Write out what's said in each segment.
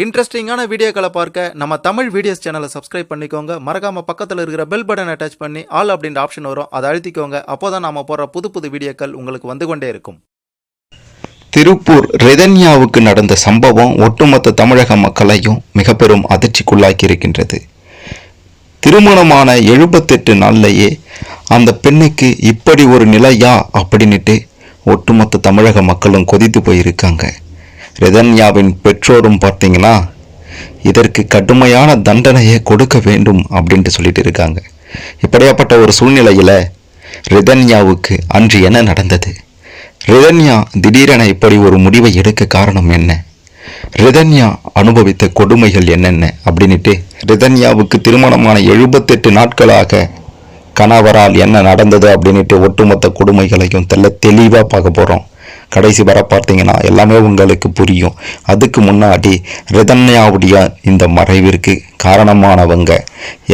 இன்ட்ரெஸ்டிங்கான வீடியோக்களை பார்க்க நம்ம தமிழ் வீடியோஸ் சேனலை சப்ஸ்கிரைப் பண்ணிக்கோங்க. மறக்காம பக்கத்தில் இருக்கிற பெல் பட்டன் அட்டாச் பண்ணி ஆல் அப்படின்ற ஆப்ஷன் வரும். அதை அழுத்திக்கோங்க. அப்போதான் நாம போடுற புது புது வீடியோக்கள் உங்களுக்கு வந்து கொண்டே இருக்கும். திருப்பூர் ரெதன்யாவுக்கு நடந்த சம்பவம் ஒட்டுமொத்த தமிழக மக்களையும் மிக பெரும் அதிர்ச்சிக்குள்ளாக்கி இருக்கின்றது. திருமணமான எழுபத்தெட்டு நாள்லேயே அந்த பெண்ணுக்கு இப்படி ஒரு நிலையா? அப்படின்னுட்டு ஒட்டுமொத்த தமிழக மக்களும் கொதித்து போயிருக்காங்க. ரெதன்யாவின் பெற்றோரும் பார்த்தீங்கன்னா இதற்கு கடுமையான தண்டனையை கொடுக்க வேண்டும் அப்படின்ட்டு சொல்லிட்டு இருக்காங்க. இப்படியாப்பட்ட ஒரு சூழ்நிலையில் ரிதன்யாவுக்கு அன்று என்ன நடந்தது? ரிதன்யா திடீரென இப்படி ஒரு முடிவை எடுக்க காரணம் என்ன? ரிதன்யா அனுபவித்த கொடுமைகள் என்னென்ன? அப்படின்ட்டு ரிதன்யாவுக்கு திருமணமான எழுபத்தெட்டு நாட்களாக கணவரால் என்ன நடந்தது அப்படின்ட்டு ஒட்டுமொத்த கொடுமைகளையும் தெல்ல தெளிவாக பார்க்க போகிறோம் கடைசி வர பார்த்தீங்கன்னா எல்லாமே உங்களுக்கு புரியும். அதுக்கு முன்னாடி ரிதன்யாவுடைய இந்த மறைவிற்கு காரணமானவங்க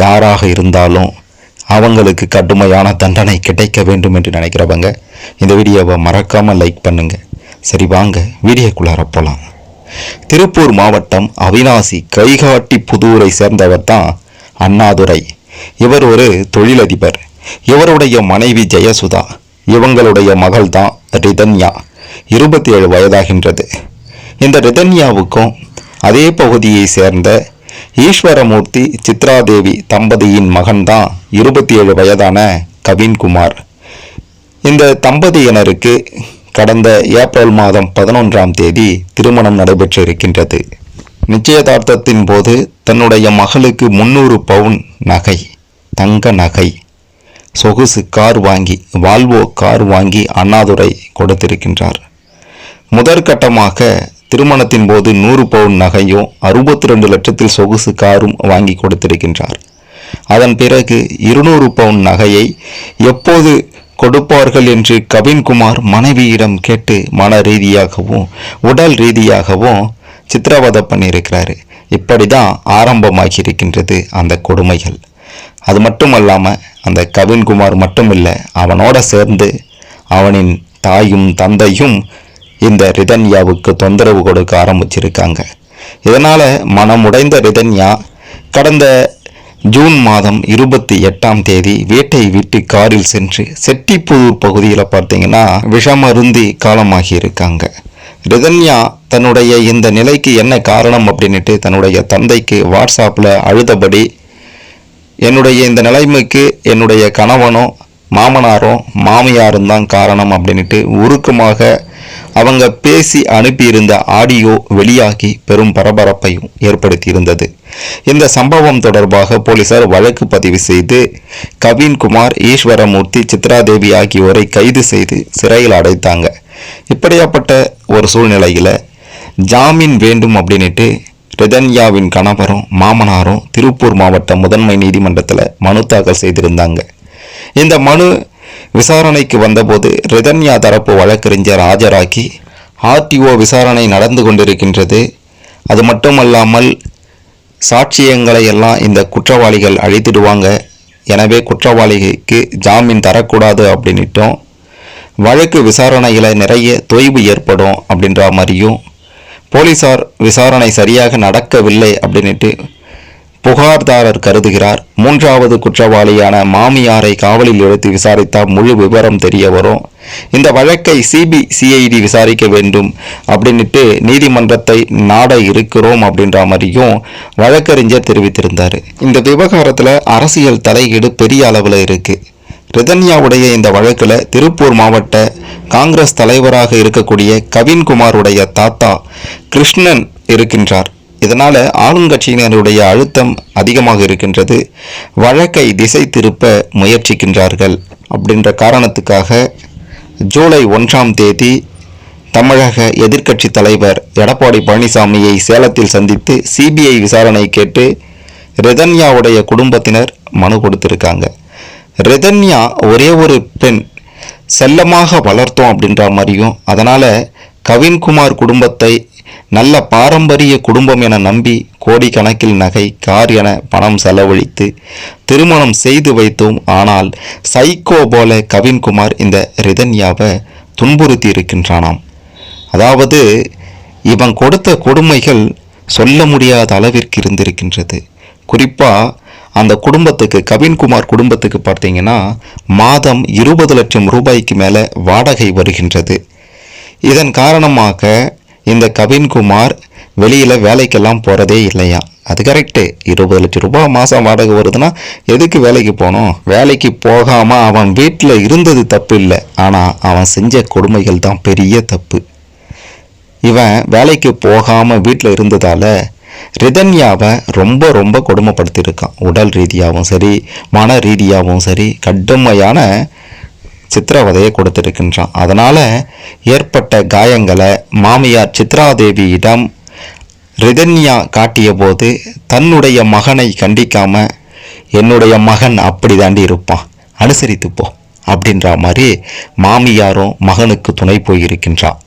யாராக இருந்தாலும் அவங்களுக்கு கடுமையான தண்டனை கிடைக்க வேண்டும் என்று நினைக்கிறவங்க இந்த வீடியோவை மறக்காமல் லைக் பண்ணுங்க. சரி வாங்க வீடியோக்குள்ளார போகலாம் திருப்பூர் மாவட்டம் அவினாசி கைகாட்டி புதூரை சேர்ந்தவர் தான் அண்ணாதுரை. இவர் ஒரு தொழிலதிபர். இவருடைய மனைவி ஜெயசுதா. இவங்களுடைய மகள் தான் ரிதன்யா. இருபத்தி ஏழு வயதாகின்றது. இந்த ரிதன்யாவுக்கும் அதே பகுதியை சேர்ந்த ஈஸ்வரமூர்த்தி சித்ராதேவி தம்பதியின் மகன்தான் இருபத்தி ஏழு வயதான கவின்குமார். இந்த தம்பதியினருக்கு கடந்த ஏப்ரல் மாதம் பதினொன்றாம் தேதி திருமணம் நடைபெற்று இருக்கின்றது நிச்சயதார்த்தத்தின் போது தன்னுடைய மகளுக்கு முன்னூறு பவுன் நகை தங்க நகை சொகுசு கார் வாங்கி வால்வோ கார் வாங்கி அண்ணாதுரை கொடுத்திருக்கின்றார். முதற்கட்டமாக திருமணத்தின் போது நூறு பவுன் நகையும் அறுபத்தி ரெண்டு லட்சத்தில் சொகுசு காரும் வாங்கி கொடுத்திருக்கின்றார். அதன் பிறகு இருநூறு பவுன் நகையை எப்போது கொடுப்பார்கள் என்று கவின்குமார் மனைவியிடம் கேட்டு மன ரீதியாகவும் உடல் ரீதியாகவும் சித்திரவதை பண்ணியிருக்கிறாரு இப்படி தான் ஆரம்பமாகி இருக்கின்றது அந்த கொடுமைகள். அது மட்டுமல்லாமல் அந்த கவின்குமார் மட்டும் இல்லை அவனோட சேர்ந்து அவனின் தாயும் தந்தையும் இந்த ரிதன்யாவுக்கு தொந்தரவு கொடுக்க ஆரம்பிச்சிருக்காங்க. இதனால் மனமுடைந்த ரிதன்யா கடந்த ஜூன் மாதம் இருபத்தி எட்டாம் தேதி வீட்டை விட்டு காரில் சென்று செட்டிப்புதூர் பகுதியில் பார்த்தீங்கன்னா விஷமருந்தி காலமாகி இருக்காங்க. ரிதன்யா தன்னுடைய இந்த நிலைக்கு என்ன காரணம் அப்படின்னுட்டு தன்னுடைய தந்தைக்கு வாட்ஸ்அப்பில் அழுதபடி என்னுடைய இந்த நிலைமைக்கு என்னுடைய கணவனும் மாமனாரும் மாமியாரும் தான் காரணம் அப்படின்ட்டு உருக்கமாக அவங்க பேசி அனுப்பியிருந்த ஆடியோ வெளியாகி பெரும் பரபரப்பையும் ஏற்படுத்தியிருந்தது. இந்த சம்பவம் தொடர்பாக போலீசார் வழக்கு பதிவு செய்து கவின்குமார் ஈஸ்வரமூர்த்தி சித்ராதேவி ஆகியோரை கைது செய்து சிறையில் அடைத்தாங்க. இப்படியாப்பட்ட ஒரு சூழ்நிலையில் ஜாமீன் வேண்டும் அப்படின்னுட்டு ரிதன்யாவின் கணவரும் மாமனாரும் திருப்பூர் மாவட்ட முதன்மை நீதிமன்றத்தில் மனு தாக்கல் செய்திருந்தாங்க. இந்த மனு விசாரணைக்கு வந்தபோது ரிதன்யா தரப்பு வழக்கறிஞர் ஆஜராகி ஆர்டிஓ விசாரணை நடந்து கொண்டிருக்கின்றது. அது மட்டுமல்லாமல் சாட்சியங்களை எல்லாம் இந்த குற்றவாளிகள் அழித்திடுவாங்க. எனவே குற்றவாளிக்கு ஜாமீன் தரக்கூடாது அப்படின்னுட்டும். வழக்கு விசாரணையில் நிறைய தொய்வு ஏற்படும் அப்படின்ற மாதிரியும் போலீசார் விசாரணை சரியாக நடக்கவில்லை அப்படின்ட்டு புகார்தாரர் கருதுகிறார். மூன்றாவது குற்றவாளியான மாமியாரை காவலில் எடுத்து விசாரித்தால் முழு விவரம் தெரிய வரும். இந்த வழக்கை சிபிசிஐடி விசாரிக்க வேண்டும் அப்படின்ட்டு நீதிமன்றத்தை நாட இருக்கிறோம் அப்படின்ற மாதிரியும் வழக்கறிஞர் தெரிவித்திருந்தார். இந்த விவகாரத்தில் அரசியல் தலையீடு பெரிய அளவில் இருக்குது ரிதன்யாவுடைய இந்த வழக்கில் திருப்பூர் மாவட்ட காங்கிரஸ் தலைவராக இருக்கக்கூடிய கவின்குமாருடைய தாத்தா கிருஷ்ணன் இருக்கின்றார். இதனால் ஆளுங்கட்சியினருடைய அழுத்தம் அதிகமாக இருக்கின்றது. வழக்கை திசை திருப்ப முயற்சிக்கின்றார்கள் அப்படின்ற காரணத்துக்காக ஜூலை ஒன்றாம் தேதி தமிழக எதிர்க்கட்சி தலைவர் எடப்பாடி பழனிசாமியை சேலத்தில் சந்தித்து சிபிஐ விசாரணை கேட்டு ரிதன்யாவுடைய குடும்பத்தினர் மனு கொடுத்திருக்காங்க. ரிதன்யா ஒரே ஒரு பெண் செல்லமாக வளர்த்தோம் அப்படின்ற மாதிரியும் அதனால் கவின்குமார் குடும்பத்தை நல்ல பாரம்பரிய குடும்பம் என நம்பி கோடிக்கணக்கில் நகை கார் என பணம் செலவழித்து திருமணம் செய்து வைத்தோம். ஆனால் சைக்கோ போல கவின்குமார் இந்த ரிதன்யாவை துன்புறுத்தி இருக்கின்றானாம் அதாவது இவன் கொடுத்த கொடுமைகள் சொல்ல முடியாத அளவிற்கு இருந்திருக்கின்றது. குறிப்பாக அந்த குடும்பத்துக்கு கவின்குமார் குடும்பத்துக்கு பார்த்தீங்கன்னா மாதம் இருபது லட்சம் ரூபாய்க்கு மேலே வாடகை வருகின்றது. இதன் காரணமாக இந்த கவின்குமார் வெளியில் வேலைக்கெல்லாம் போகிறதே இல்லையா? அது கரெக்டு இருபது லட்சம் ரூபாய் மாதம் வாடகை வருதுன்னா எதுக்கு வேலைக்கு போகணும்? வேலைக்கு போகாமல் அவன் வீட்டில் இருந்தது தப்பு இல்லை. ஆனால் அவன் செஞ்ச கொடுமைகள் தான் பெரிய தப்பு. இவன் வேலைக்கு போகாமல் வீட்டில் இருந்ததால் ரிதன்யாவை ரொம்ப ரொம்ப கொடுமைப்படுத்தியிருக்கான். உடல் ரீதியாகவும் சரி மன ரீதியாகவும் சரி கடுமையான சித்திரவதையை கொடுத்திருக்கின்றான். அதனால் ஏற்பட்ட காயங்களை மாமியார் சித்ராதேவியிடம் ரிதன்யா காட்டிய போது தன்னுடைய மகனை கண்டிக்காம என்னுடைய மகன் அப்படி தாண்டி இருப்பான். அனுசரித்து போ அப்படின்ற மாதிரி மாமியாரும் மகனுக்கு துணை போயிருக்கின்றான்.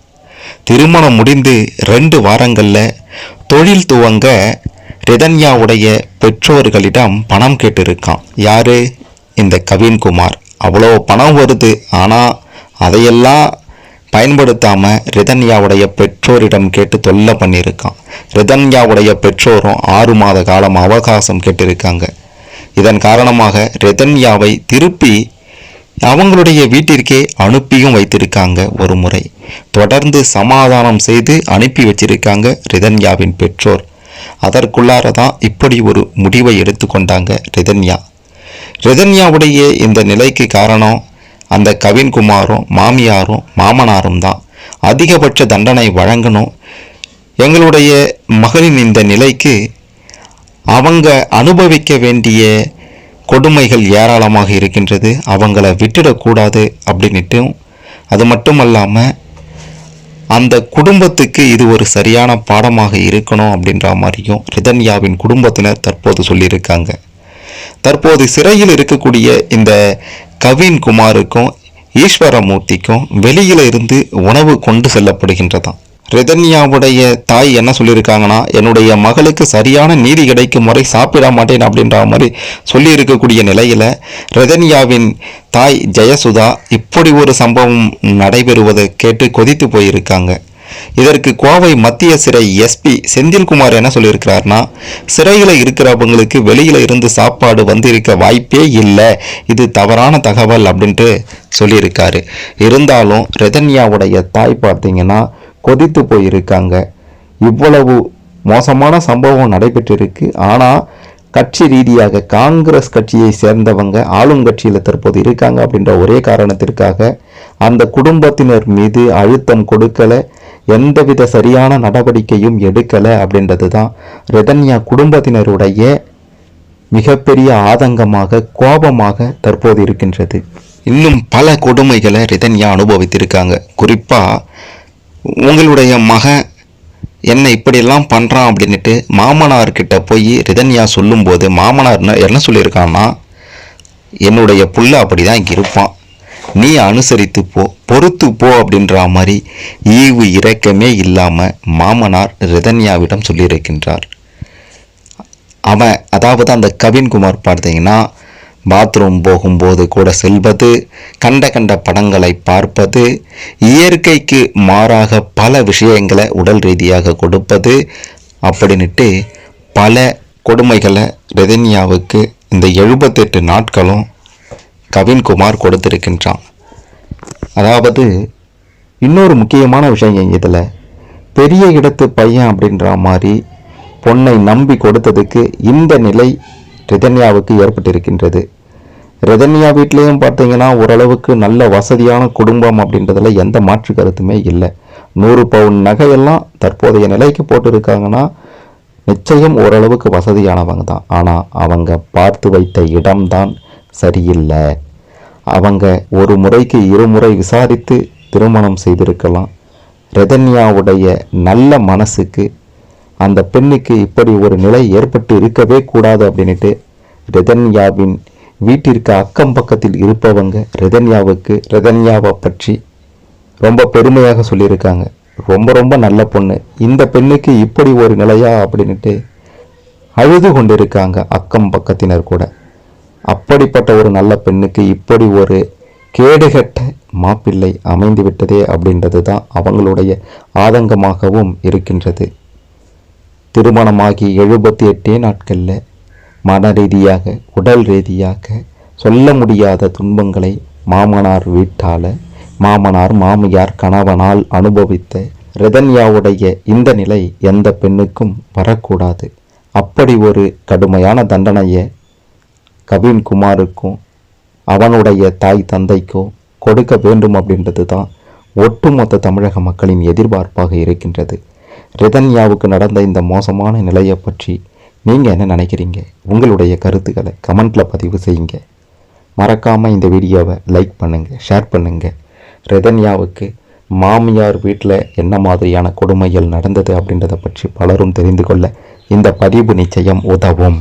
திருமணம் முடிந்து ரெண்டு வாரங்களில் தொழில் துவங்க ரிதன்யாவுடைய பெற்றோர்களிடம் பணம் கேட்டிருக்கான். யாரு? இந்த கவின்குமார். அவ்வளோ பணம் வருது. ஆனால் அதையெல்லாம் பயன்படுத்தாமல் ரிதன்யாவுடைய பெற்றோரிடம் கேட்டு தொல்லை பண்ணியிருக்கான். ரிதன்யாவுடைய பெற்றோரும் ஆறு மாத காலம் அவகாசம் கேட்டிருக்காங்க. இதன் காரணமாக ரிதன்யாவை திருப்பி அவங்களுடைய வீட்டிற்கே அனுப்பியும் வைத்திருக்காங்க ஒரு முறை. தொடர்ந்து சமாதானம் செய்து அனுப்பி வச்சிருக்காங்க ரிதன்யாவின் பெற்றோர். அதற்குள்ளார தான் இப்படி ஒரு முடிவை எடுத்துக்கொண்டாங்க ரிதன்யா. ரிதன்யாவுடைய இந்த நிலைக்கு காரணம் அந்த கவின்குமாரும் மாமியாரும் மாமனாரும் தான். அதிகபட்ச தண்டனை வழங்கணும். எங்களுடைய மகளின் இந்த நிலைக்கு அவங்க அனுபவிக்க வேண்டிய கொடுமைகள் ஏராளமாக இருக்கின்றது. அவங்கள விட்டுடக்கூடாது அப்படின்னுட்டும். அது மட்டும் அல்லாமல் அந்த குடும்பத்துக்கு இது ஒரு சரியான பாடமாக இருக்கணும் அப்படின்ற மாதிரியும் ரிதன்யாவின் குடும்பத்தினர் தற்போது சொல்லியிருக்காங்க. தற்போது சிறையில் இருக்கக்கூடிய இந்த கவின் குமாருக்கும் ஈஸ்வரமூர்த்திக்கும் வெளியில இருந்து உணவு கொண்டு செல்லப்படுகின்றதாம். ரிதன்யாவுடைய தாய் என்ன சொல்லியிருக்காங்கன்னா என்னுடைய மகளுக்கு சரியான நீதி கிடைக்கும் முறை சாப்பிட மாட்டேன் அப்படின்ற மாதிரி சொல்லியிருக்கக்கூடிய நிலையில் ரிதன்யாவின் தாய் ஜெயசுதா இப்படி ஒரு சம்பவம் நடைபெறுவதை கேட்டு கொதித்து போயிருக்காங்க. இதற்கு கோவை மத்திய சிறை எஸ்பி செந்தில்குமார் என்ன சொல்லியிருக்கிறார்னா சிறையில் இருக்கிறவங்களுக்கு வெளியில இருந்து சாப்பாடு வந்திருக்க வாய்ப்பே இல்லை. இது தவறான தகவல் அப்படின்ட்டு சொல்லியிருக்காரு. இருந்தாலும் ரெதன்யாவுடைய தாய் பார்த்தீங்கன்னா கொதித்து போயிருக்காங்க. இவ்வளவு மோசமான சம்பவம் நடைபெற்றிருக்கு. ஆனால் கட்சி ரீதியாக காங்கிரஸ் கட்சியை சேர்ந்தவங்க ஆளும் கட்சியில் தற்போது இருக்காங்க அப்படின்ற ஒரே காரணத்திற்காக அந்த குடும்பத்தினர் மீது அழுத்தம் கொடுக்கல. எந்தவித சரியான நடவடிக்கையும் எடுக்கலை அப்படின்றது தான் ரெதன்யா குடும்பத்தினருடைய மிகப்பெரிய ஆதங்கமாக கோபமாக தற்போது இருக்கின்றது. இன்னும் பல கொடுமைகளை ரிதன்யா அனுபவித்திருக்காங்க. குறிப்பாக உங்களுடைய மகன் என்ன இப்படியெல்லாம் பண்ணுறான் அப்படின்ட்டு மாமனார்கிட்ட போய் ரிதன்யா சொல்லும்போது மாமனார் என்ன- என்ன சொல்லியிருக்கான்னா என்னுடைய புள்ள அப்படி தான் இருப்பான். நீ அனுசரித்து போ பொறுத்து போ அப்படின்ற மாதிரி ஈவு இரக்கமே இல்லாமல் மாமனார் ரிதன்யாவிடம் சொல்லியிருக்கின்றார். அவன் அதாவது அந்த கவின்குமார் பார்த்தீங்கன்னா பாத்ரூம் போகும்போது கூட செல்வது கண்ட கண்ட படங்களை பார்ப்பது இயற்கைக்கு மாறாக பல விஷயங்களை உடல் ரீதியாக கொடுப்பது அப்படின்னுட்டு பல கொடுமைகளை ரெதன்யாவுக்கு இந்த எழுபத்தெட்டு நாட்களும் கவின்குமார் கொடுத்திருக்கின்றான். அதாவது இன்னொரு முக்கியமான விஷயம் இதில். பெரிய இடத்து பையன் அப்படின்ற மாதிரி பொண்ணை நம்பி கொடுத்ததுக்கு இந்த நிலை ரிதன்யாவுக்கு ஏற்பட்டிருக்கின்றது. ரிதன்யா வீட்லேயும் பார்த்தீங்கன்னா ஓரளவுக்கு நல்ல வசதியான குடும்பம் அப்படின்றதுல எந்த மாற்று கருத்துமே இல்லை. நூறு பவுன் நகையெல்லாம் தற்போதைய நிலைக்கு போட்டிருக்காங்கன்னா நிச்சயம் ஓரளவுக்கு வசதியானவங்க தான். ஆனால் அவங்க பார்த்து வைத்த இடம்தான் சரியில்லை. அவங்க ஒரு முறைக்கு இருமுறை விசாரித்து திருமணம் செய்திருக்கலாம். ரெதன்யாவுடைய நல்ல மனசுக்கு அந்த பெண்ணுக்கு இப்படி ஒரு நிலை ஏற்பட்டு இருக்கவே கூடாது அப்படின்ட்டு ரெதன்யாவின் வீட்டிற்கு அக்கம் பக்கத்தில் இருப்பவங்க ரெதன்யாவுக்கு ரெதன்யாவை பற்றி ரொம்ப பெருமையாக சொல்லியிருக்காங்க. ரொம்ப ரொம்ப நல்ல பொண்ணு. இந்த பெண்ணுக்கு இப்படி ஒரு நிலையா அப்படின்ட்டு அழுது கொண்டிருக்காங்க அக்கம் பக்கத்தினர் கூட. அப்படிப்பட்ட ஒரு நல்ல பெண்ணுக்கு இப்படி ஒரு கேடுகட்ட மாப்பிள்ளை அமைந்துவிட்டதே அப்படின்றது தான் அவங்களுடைய ஆதங்கமாகவும் இருக்கின்றது. திருமணமாகி எழுபத்தி எட்டே நாட்களில் மன ரீதியாக உடல் ரீதியாக சொல்ல முடியாத துன்பங்களை மாமனார் வீட்டால மாமனார் மாமியார் கணவனால் அனுபவித்த ரிதன்யாவுடைய இந்த நிலை எந்த பெண்ணுக்கும் வரக்கூடாது. அப்படி ஒரு கடுமையான தண்டனையை கவின் குமாருக்கும் அவனுடைய தாய் தந்தைக்கோ கொடுக்க வேண்டும் அப்படின்றது தான் ஒட்டுமொத்த தமிழக மக்களின் எதிர்பார்ப்பாக இருக்கின்றது. ரிதன்யாவுக்கு நடந்த இந்த மோசமான நிலையை பற்றி நீங்கள் என்ன நினைக்கிறீங்க? உங்களுடைய கருத்துக்களை கமெண்ட்டில் பதிவு செய்யுங்க. மறக்காமல் இந்த வீடியோவை லைக் பண்ணுங்கள் ஷேர் பண்ணுங்கள் ரிதன்யாவுக்கு மாமியார் வீட்டில் என்ன மாதிரியான கொடுமைகள் நடந்தது அப்படின்றத பற்றி பலரும் தெரிந்து கொள்ள இந்த பதிவு நிச்சயம் உதவும்.